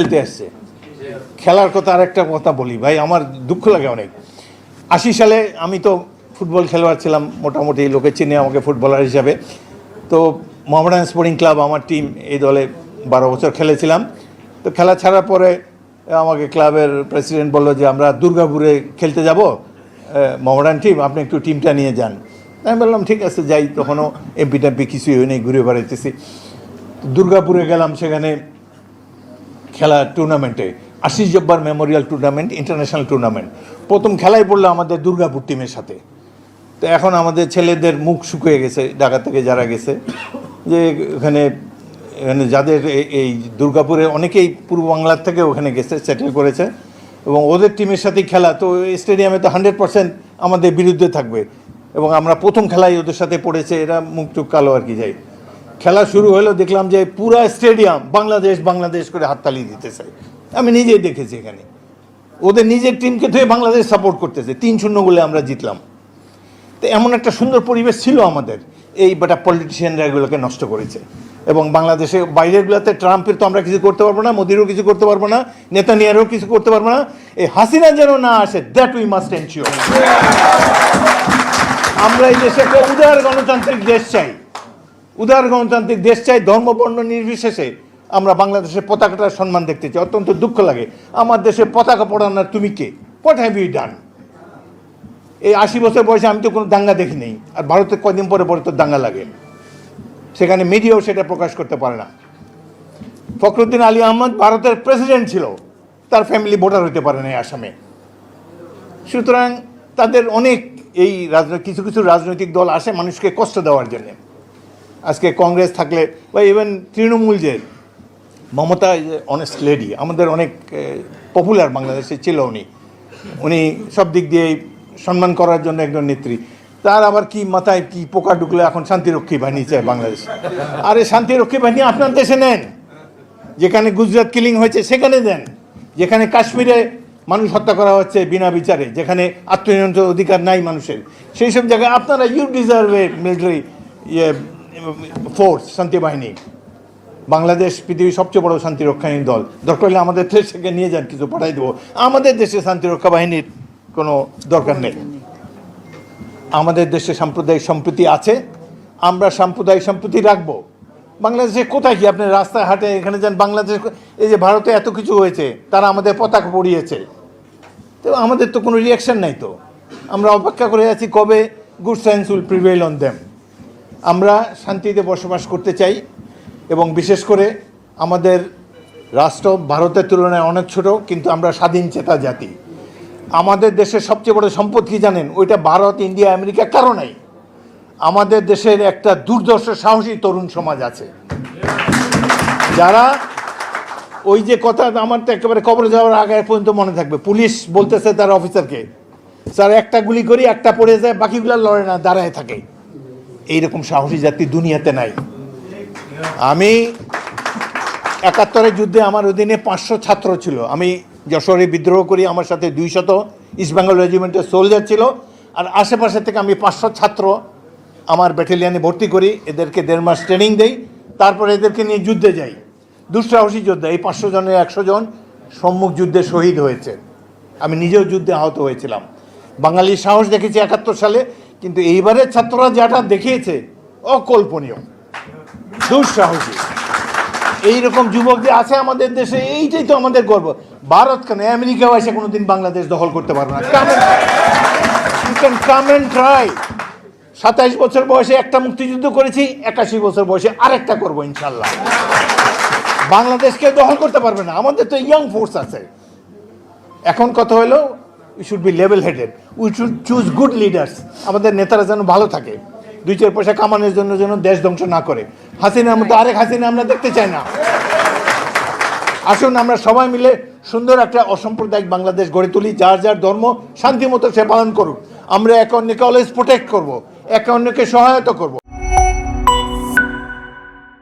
খেলতে আসছে। খেলার কথা আর একটা কথা বলি, ভাই, আমার দুঃখ লাগে অনেক। আশি সালে আমি তো ফুটবল খেলোয়াড় ছিলাম, মোটামুটি লোকে চিনে আমাকে ফুটবলার হিসাবে। তো মোহামেডান স্পোর্টিং ক্লাব, আমার টিম এই দলে বারো বছর খেলেছিলাম। তো খেলা ছাড়ার পরে আমাকে ক্লাবের প্রেসিডেন্ট বলল যে, আমরা দুর্গাপুরে খেলতে যাব মোহামেডান টিম, আপনি একটু টিমটা নিয়ে যান। আমি বললাম, ঠিক আছে, যাই। তখনও এমপি টেম্পি কিছুই হয়নি, ঘুরে বেড়াইতেছি। দুর্গাপুরে গেলাম, সেখানে খেলা টুর্নামেন্টে Ashis Jabbar memorial tournament international tournament প্রথম খেলাই পড়ল আমাদের দুর্গাপুর টিমের সাথে। তো এখন আমাদের ছেলেদের মুখ শুকিয়ে গেছে, ঢাকা থেকে যারা গেছে, যে ওখানে এখানে যাদের এই দুর্গাপুরে অনেকেই পূর্ব বাংলার থেকে ওখানে গেছে সেটেল করেছে। এবং ওদের টিমের সাথেই খেলা, তো স্টেডিয়ামে তো হান্ড্রেড পার্সেন্ট আমাদের বিরুদ্ধে থাকবে। এবং আমরা প্রথম খেলাই ওদের সাথে পড়েছে, এরা মুখ টুক কালো আর কি, যাই। খেলা শুরু হলো, দেখলাম যে পুরা স্টেডিয়াম বাংলাদেশ বাংলাদেশ করে হাততালি দিতেছে। আমি নিজেই দেখেছি এখানে। ওদের নিজের টিমকে ধুয়ে বাংলাদেশ সাপোর্ট করতেছে। তিন শূন্য গোলে আমরা জিতলাম। তো এমন একটা সুন্দর পরিবেশ ছিল আমাদের। এই বেটা পলিটিশিয়ানরা এগুলোকে নষ্ট করেছে। এবং বাংলাদেশে বাইরেরগুলোতে ট্রাম্পের তো আমরা কিছু করতে পারব না, মোদিরও কিছু করতে পারব না নেতানিয়ারও কিছু করতে পারব না। এই হাসিনা যেন না আসে দ্যাট উই মাস্ট এনশিওর আমরা এই দেশে একটা উদার গণতান্ত্রিক দেশ চাই। উদার গণতান্ত্রিক দেশ চাই ধর্মবর্ণ নির্বিশেষে আমরা বাংলাদেশের পতাকাটার সম্মান দেখতে চাই। অত্যন্ত দুঃখ লাগে। আমার দেশে পতাকা পড়ানোর তুমি কে? হোয়াট হ্যাভ ইউ ডান এই আশি বছর বয়সে আমি তো কোনো দাঙ্গা দেখি নেই। আর ভারতে কয়দিন পরে পরে তো দাঙ্গা লাগে। সেখানে মিডিয়াও সেটা প্রকাশ করতে পারে না। ফখরুদ্দিন আলী আহমদ ভারতের প্রেসিডেন্ট ছিল। তার ফ্যামিলি ভোটার হতে পারে না আসামে। সুতরাং তাদের অনেক এই রাজনৈতিক কিছু কিছু রাজনৈতিক দল আসে মানুষকে কষ্ট দেওয়ার জন্য। আজকে কংগ্রেস থাকলে বা ইভেন তৃণমূল যে মমতা ইজ অনেস্ট লেডি আমাদের অনেক পপুলার বাংলাদেশে ছিল উনি। উনি সব দিক দিয়ে সম্মান করার জন্য একজন নেত্রী। তার আবার কি মাথায় কি পোকা ঢুকলে, এখন শান্তিরক্ষী বাহিনী চায় বাংলাদেশ। আরে শান্তিরক্ষী বাহিনী আপনার দেশে নেন। যেখানে গুজরাট কিলিং হয়েছে, সেখানে দেন। যেখানে কাশ্মীরে মানুষ হত্যা করা হচ্ছে বিনা বিচারে, যেখানে আত্মনিয়ন্ত্রণ অধিকার নাই মানুষের। সেই সব জায়গায় আপনারা ইউ ডিজার্ভ এ মিলিটারি ইয়ে ফোর্স, শান্তি বাহিনী। বাংলাদেশ পৃথিবীর সবচেয়ে বড় শান্তিরক্ষাহীন দল। দরকার হলে আমাদের দেশ থেকে নিয়ে যান, কিছু পাঠাই দেবো। আমাদের দেশে শান্তিরক্ষা বাহিনীর কোনো দরকার নেই। আমাদের দেশে সাম্প্রদায়িক সম্প্রীতি আছে। আমরা সাম্প্রদায়িক সম্প্রীতি রাখব। বাংলাদেশে কোথায় কি? আপনি রাস্তায় হাটে এখানে যান, বাংলাদেশ এই যে ভারতে এত কিছু হয়েছে, তারা আমাদের পতাকা পড়িয়েছে তো আমাদের তো কোনো রিয়াকশান নাই তো। আমরা অপেক্ষা করে আছি কবে good science will prevail on them আমরা শান্তিতে বসবাস করতে চাই এবং বিশেষ করে আমাদের রাষ্ট্র ভারতের তুলনায় অনেক ছোট, কিন্তু আমরা স্বাধীন চেতা জাতি। আমাদের দেশের সবচেয়ে বড় সম্পদ কি জানেন? ওইটা ভারত, ইন্ডিয়া, আমেরিকা কারণেই আমাদের দেশের একটা দুর্দর্শ সাহসী তরুণ সমাজ আছে। যারা ওই যে কথা, আমার তো একেবারে কবরে যাওয়ার আগে পর্যন্ত মনে থাকবে। পুলিশ বলতেছে তার অফিসারকে স্যার, একটা গুলি করি, একটা পড়ে যায়, বাকিগুলো লড়ে না, দাঁড়ায় থাকে। এইরকম সাহসী জাতি দুনিয়াতে নাই। আমি একাত্তরের যুদ্ধে আমার অধীনে পাঁচশো ছাত্র ছিল। আমি যশোরে বিদ্রোহ করি, আমার সাথে দুইশত ইস্টবেঙ্গল রেজিমেন্টের সোলজার ছিল। আর আশেপাশে থেকে আমি পাঁচশো ছাত্র আমার ব্যাটালিয়ানে ভর্তি করি, এদেরকে দেড় মাস ট্রেনিং দেই, তারপরে এদেরকে নিয়ে যুদ্ধে যাই। দুঃসাহসী যোদ্ধা, এই পাঁচশো জনের একশো জন সম্মুখ যুদ্ধে শহীদ হয়েছে। আমি নিজেও যুদ্ধে আহত হয়েছিলাম। বাঙালির সাহস দেখেছি একাত্তর সালে কিন্তু এইবারের ছাত্ররা যেটা দেখিয়েছে, অকল্পনীয়। দুঃসাহসী। এইরকম যুবক যে আছে আমাদের দেশে, এইটাই তো আমাদের গর্ব। ভারত কেন? আমেরিকাও এসে কোনোদিন বাংলাদেশ দখল করতে পারবে না। কাম ট্রাই সাতাইশ বছর বয়সে একটা মুক্তিযুদ্ধ করেছি, একাশি বছর বয়সে আরেকটা করব ইনশাল্লাহ। বাংলাদেশকে দখল করতে পারবে না। আমাদের তো ইয়াং ফোর্স আছে। এখন কথা হলো we should be level headed we should choose good leaders আমাদের নেতারা যেন ভালো থাকে। দুই চার পয়সা কামানোর জন্য যেন দেশ ধ্বংস না করে। হাসিনার মধ্যে আরেক হাসিনা আমরা দেখতে চাই না। আসুন আমরা সবাই মিলে সুন্দর একটা অসাম্প্রদায়িক বাংলাদেশ গড়ে তুলি, যার যার ধর্ম শান্তি মতো সে পালন করুক। আমরা একে অন্যকে অলওয়েজ প্রোটেক্ট করব, একে অন্যকে সহায়তা করব।